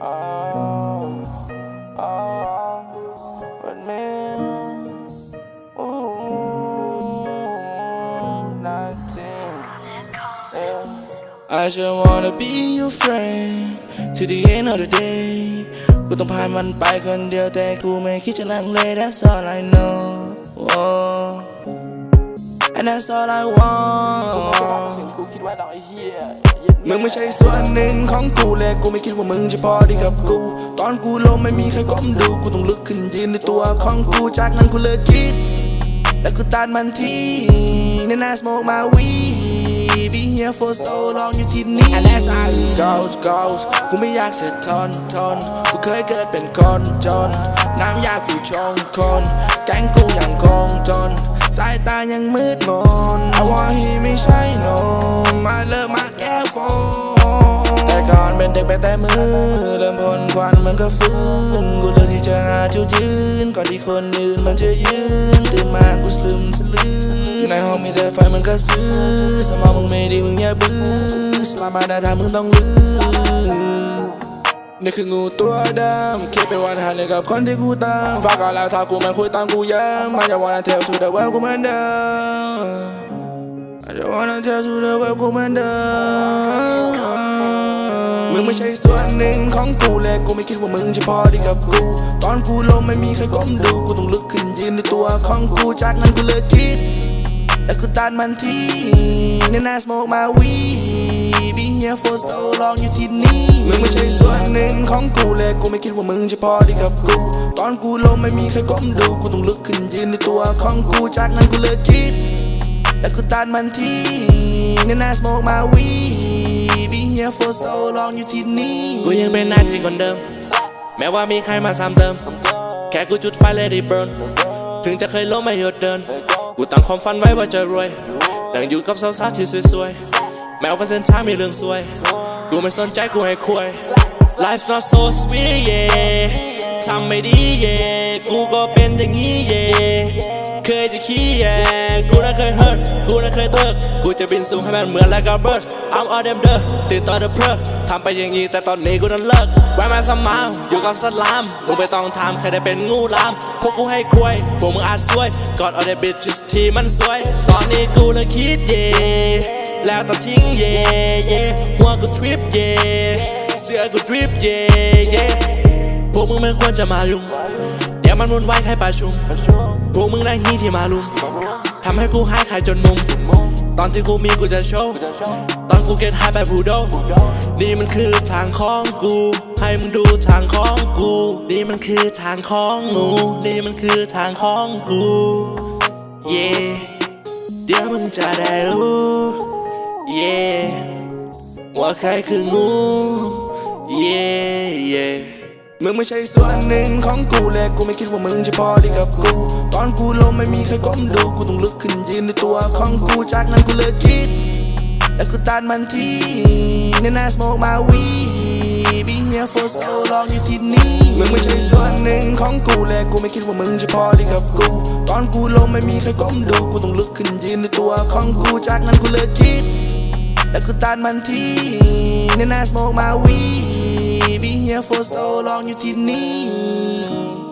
I just wanna be your friend to the end of the day กูต้องผ่านมันไปคนเดียวแต่กูไม่คิดจะลังเล That's all I know oh. And that's all I want กูคิดว่าเราไอ้เหี้ยมึงไม่ใช่ส่วนหนึ่งของกูและกูไม่คิดว่ามึงจะพอดีกับกู ตอนกูล้มไม่มีใครก้มดูกูต้องลุกขึ้นยืนในตัวของกูจากนั้นกูเลิกคิด และกูตัดมันทีในนาสโมกมาวี Be here for so long อยู่ที่นี่ And that's how it goes goes กูไม่อยากจะทนทนกูเคยเกิดเป็นคนจน น้ำยากูชงคน แก๊งกูยังคงจนสายตายังมืดมน I want he ไม่ใช่นม เป็นเด็กไปแต่มือ เริ่มพ่นควันมันก็ฟื้น กูเลือกที่จะหาจุดยืน ก่อนที่คนอื่นมันจะยืน ตื่นมากูสลืมสลือในห้องมีแต่ไฟมันก็ซื้อ สมองมึงไม่ดีมึงอย่าบื้อสลามาได้ทางมึงต้องลือนี่คืองูตัวดำคิดเป็นวันหันเลยกับคนที่กูตามฝากกันแล้วถ้ากูมันคุยตามกูย้ำมาจะวันเทลทูเดอะเวลกูเหมือนเดิม I just wanna tell you the way กูเหมือนเดิม มึงไม่ใช่ส่วนหนึ่งของกูและกูไม่คิดว่ามึงจะพอดีกับกู ตอนกูลมไม่มีใครก้มดูกูต้องลุกขึ้นยืนในตัวของกูจากนั้นกูเลิกคิด และกูตัดมันทีในนาสโมกมาวี Be here for so long อยู่ที่นี่มึงไม่ใช่ส่วนหนึ่งของกูและกูไม่คิดว่ามึงจะพอดีกับกู ตอนกูลมไม่มีใครก้มดูกูต้องลุกขึ้นยืนในตัวของกูจากนั้นกูเลิกคิด และกูตัดมันทีในนาสโมกมาวี Be here for so long อยู่ที่นี่กูยังเป็นนายที่คนเดิม แม้ว่ามีใครมาซ้ำเติม แค่กูจุดไฟเลยได้เบิร์นถึงจะเคยล้มไม่หยุดเดิน กูตั้งความฝันไว้ว่าจะรวยนั่งอยู่กับสาวๆที่สวยๆ แม้ว่าเส้นทางมีเรื่องสวย กูไม่สนใจกูให้คุย Life's not so sweet yeah ทำไม่ดี yeah กูก็เป็นอย่างนี้ yeah เคยจะขี้แย่กูน่ะเคย hurt เคยเติกกูจะบินสูงให้มันเหมือน like a bird I'm all them เด้อตื่นต่อเดอะเพลิทำไปอย่างนี้แต่ตอนนี้กูนั้นเลิกแวะมาสมาวอยู่กับสลามมึงไปต้องทำแค่ได้เป็นงูลาม พวกกูให้คุยพวกมึงอาจสวย God all the bitches ที่มันสวย ตอนนี้กูเลยคิดเย่แล้วตัดทิ้งเย่เย่หัวกูทริปเย่เสื้อกูดริปเย่เย่พวกมึงไม่ควรจะมายุ่งเดี๋ยวมันวุ่นวายใครประชุม พวกมึงนั่งฮีที่มาลุม ทำให้กูหายขายจนมุม ตอนที่กูมีกูจะโชว์ ตอนกูเก็ตหายไปบูโด นี่มันคือทางของกู ให้มึงดูทางของกู นี่มันคือทางของงูนี่มันคือทางของกู เย่เดี๋ยวมึงจะได้รู้ เย่ว่าใครคืองู เย่ มึงไม่ใช่ส่วนหนึ่งของกูและกูไม่คิดว่ามึงจะพอดีกับกู ตอนกูลมไม่มีใครก้มดูกูต้องลุกขึ้นยืนในตัวของกูจากนั้นกูเลิกคิด และกูตัดมันทีในนาสโมกมาวี Be here for so long อยู่ที่นี่มึงไม่ใช่ส่วนหนึ่งของกูและกูไม่คิดว่ามึงจะพอดีกับกู ตอนกูลมไม่มีใครก้มดูกูต้องลุกขึ้นยืนในตัวของกูจากนั้นกูเลิกคิด และกูตัดมันทีในนาสโมกมาวี here for so long, you did need.